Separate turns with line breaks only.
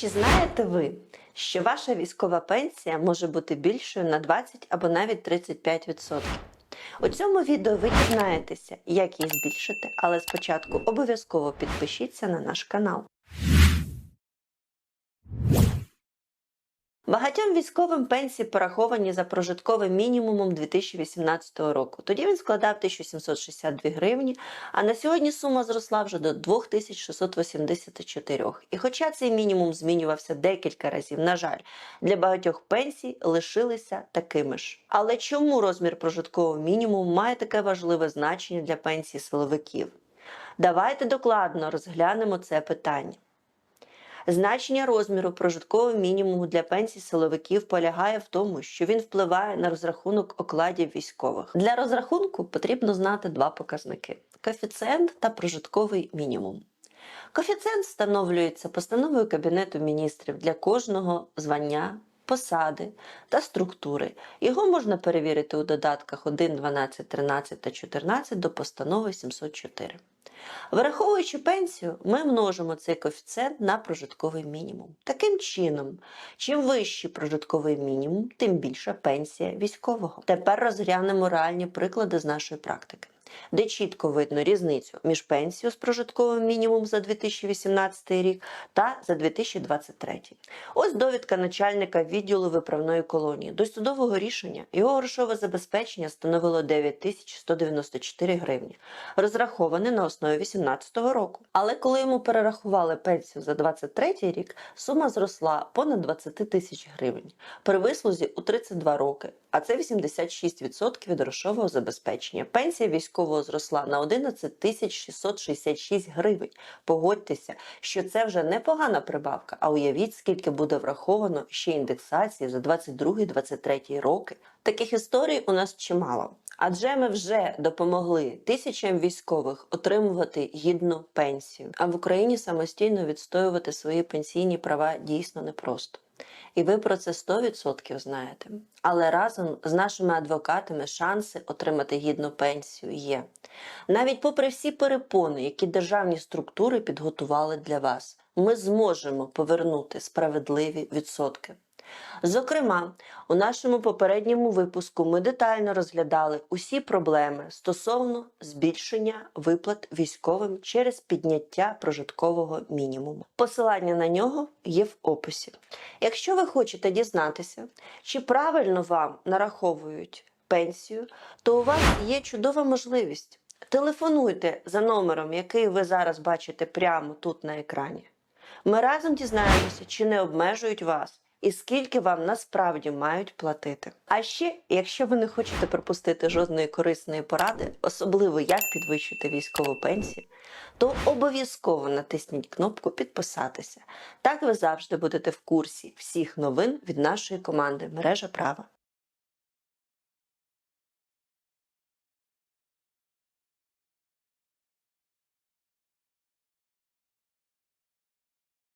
Чи знаєте ви, що ваша військова пенсія може бути більшою на 20 або навіть 35%? У цьому відео ви дізнаєтеся, як її збільшити, але спочатку обов'язково підпишіться на наш канал. Багатьом військовим пенсії пораховані за прожитковим мінімумом 2018 року. Тоді він складав 1762 гривні, а на сьогодні сума зросла вже до 2684. І хоча цей мінімум змінювався декілька разів, на жаль, для багатьох пенсій лишилися такими ж. Але чому розмір прожиткового мінімуму має таке важливе значення для пенсії силовиків? Давайте докладно розглянемо це питання. Значення розміру прожиткового мінімуму для пенсій силовиків полягає в тому, що він впливає на розрахунок окладів військових. Для розрахунку потрібно знати два показники: коефіцієнт та прожитковий мінімум. Коефіцієнт встановлюється постановою Кабінету міністрів для кожного звання, посади та структури. Його можна перевірити у додатках 1, 12, 13 та 14 до постанови 704. Враховуючи пенсію, ми множимо цей коефіцієнт на прожитковий мінімум. Таким чином, чим вищий прожитковий мінімум, тим більша пенсія військового. Тепер розглянемо реальні приклади з нашої практики, де чітко видно різницю між пенсією з прожитковим мінімумом за 2018 рік та за 2023. Ось довідка начальника відділу виправної колонії. До судового рішення його грошове забезпечення становило 9194 гривні, розраховане на основі 2018 року. Але коли йому перерахували пенсію за 23 рік, сума зросла понад 20 тисяч гривень при вислузі у 32 роки, а це 86% від грошового забезпечення. Пенсія військового зросла на 11 тисяч 666 гривень. Погодьтеся, що це вже непогана прибавка, а уявіть, скільки буде враховано ще індексації за 22-23 роки. Таких історій у нас чимало. Адже ми вже допомогли тисячам військових отримувати гідну пенсію. А в Україні самостійно відстоювати свої пенсійні права дійсно непросто. І ви про це 100% знаєте. Але разом з нашими адвокатами шанси отримати гідну пенсію є. Навіть попри всі перепони, які державні структури підготували для вас, ми зможемо повернути справедливі відсотки. Зокрема, у нашому попередньому випуску ми детально розглядали усі проблеми стосовно збільшення виплат військовим через підняття прожиткового мінімуму. Посилання на нього є в описі. Якщо ви хочете дізнатися, чи правильно вам нараховують пенсію, то у вас є чудова можливість. Телефонуйте за номером, який ви зараз бачите прямо тут на екрані. Ми разом дізнаємося, чи не обмежують вас і скільки вам насправді мають платити. А ще, якщо ви не хочете пропустити жодної корисної поради, особливо як підвищити військову пенсію, то обов'язково натисніть кнопку підписатися. Так ви завжди будете в курсі всіх новин від нашої команди Мережа Права.